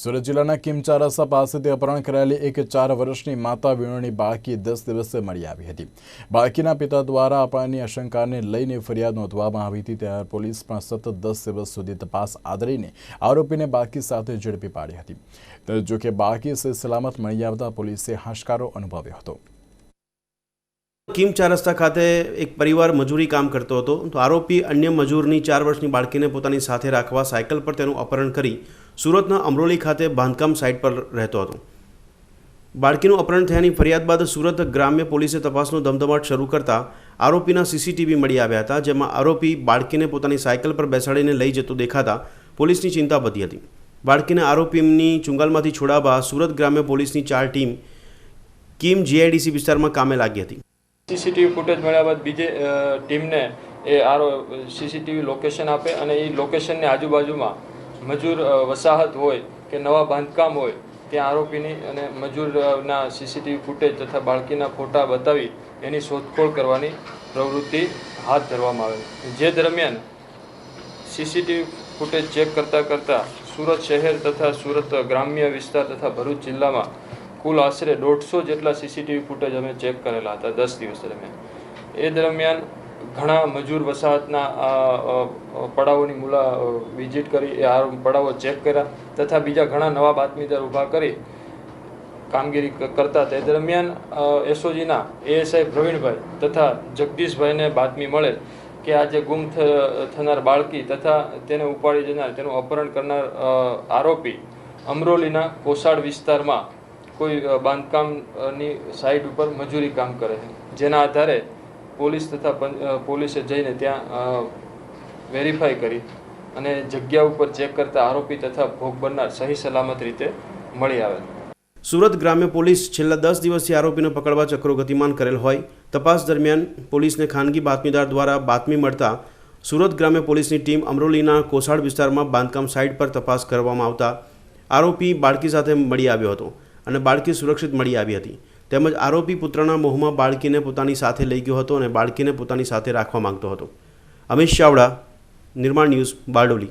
સુરત જિલ્લાના કિમચારસા પાસેથી અપહરણ કરાયેલી એક ચાર વર્ષની માતા વિણોની બાળકી દસ દિવસે મળી આવી હતી. બાળકીના પિતા દ્વારા અપહરણની આશંકાને લઈને ફરિયાદ નોંધવામાં આવી હતી. ત્યારે પોલીસ પણ સતત દસ દિવસ સુધી તપાસ આદરીને આરોપીને બાળકી સાથે ઝડપી પાડી હતી. જોકે બાળકી સલામત મળી આવતા પોલીસે હાશકારો અનુભવ્યો હતો. કિમ ચાર રસ્તા ખાતે એક પરિવાર મજૂરી કામ કરતો હતો. તો આરોપી અન્ય મજૂરની ચાર વર્ષની બાળકીને પોતાની સાથે રાખવા સાયકલ પર તેનું અપહરણ કરી સુરતના અમરોલી ખાતે બાંધકામ સાઇટ પર રહેતો હતો. બાળકીનું અપહરણ થયાની ફરિયાદ બાદ સુરત ગ્રામ્ય પોલીસે તપાસનો ધમધમાટ શરૂ કરતા આરોપીના સીસીટીવી મળી આવ્યા હતા, જેમાં આરોપી બાળકીને પોતાની સાયકલ પર બેસાડીને લઈ જતો દેખાતા પોલીસની ચિંતા વધી હતી. બાળકીને આરોપીની ચુંગાલમાંથી છોડાવવા સુરત ગ્રામ્ય પોલીસની ચાર ટીમ કિમ જીઆઈડીસી વિસ્તારમાં કામે લાગી હતી. સીસીટીવી ફૂટેજ મળ્યા બાદ બીજે ટીમને એ આરો સીસીટીવી લોકેશન આપે અને એ લોકેશનની આજુબાજુમાં મજૂર વસાહત હોય કે નવા બાંધકામ હોય, ત્યાં આરોપીની અને મજૂરના સીસીટીવી ફૂટેજ તથા બાળકીના ફોટા બતાવી એની શોધખોળ કરવાની પ્રવૃત્તિ હાથ ધરવામાં આવે જે દરમિયાન સીસીટીવી ફૂટેજ ચેક કરતાં કરતાં સુરત શહેર તથા સુરત ગ્રામ્ય વિસ્તાર તથા ભરૂચ જિલ્લામાં કુલ આશરે દોઢસો જેટલા સીસીટીવી ફૂટેજ અમે ચેક કરેલા હતા દસ દિવસ દરમિયાન. એ દરમિયાન ઘણા મજૂર વસાહતના પડાવોની મુલા વિઝિટ કરી, એ આ પડાવો ચેક કર્યા તથા બીજા ઘણા નવા બાતમીદાર ઊભા કરી કામગીરી કરતા તે દરમિયાન એસઓજીના એએસઆઈ પ્રવીણભાઈ તથા જગદીશભાઈને બાતમી મળે કે આજે ગુમ થનાર બાળકી તથા તેને ઉપાડી જનાર, તેનું અપહરણ કરનાર આરોપી અમરોલીના કોસાડ વિસ્તારમાં કોઈ બાંધકામની સાઇટ ઉપર મજૂરી કામ કરે છે. જેના આધારે પોલીસ તથા પોલીસે જઈને ત્યાં વેરીફાઈ કરી અને જગ્યા ઉપર ચેક કરતા આરોપી તથા ભોગ બનનાર સહી સલામત રીતે મળી આવે. સુરત ગ્રામ્ય પોલીસ છેલ્લા દસ દિવસથી આરોપીને પકડવા ચક્રો ગતિમાન કરેલ હોય, તપાસ દરમિયાન પોલીસને ખાનગી બાતમીદાર દ્વારા બાતમી મળતા સુરત ગ્રામ્ય પોલીસની ટીમ અમરોલીના કોસાડ વિસ્તારમાં બાંધકામ સાઇટ પર તપાસ કરવામાં આવતા આરોપી બાળકી સાથે મળી આવ્યો હતો. અને બાળકી સુરક્ષિત મળી આવી હતી. તેમજ આરોપી પુત્રના મોહમાં બાળકીને પોતાની સાથે લઈ ગયો હતો અને બાળકીને પોતાની સાથે રાખવા માંગતો હતો. અમિત ચાવડા, નિર્માણ ન્યૂઝ બારડોલી.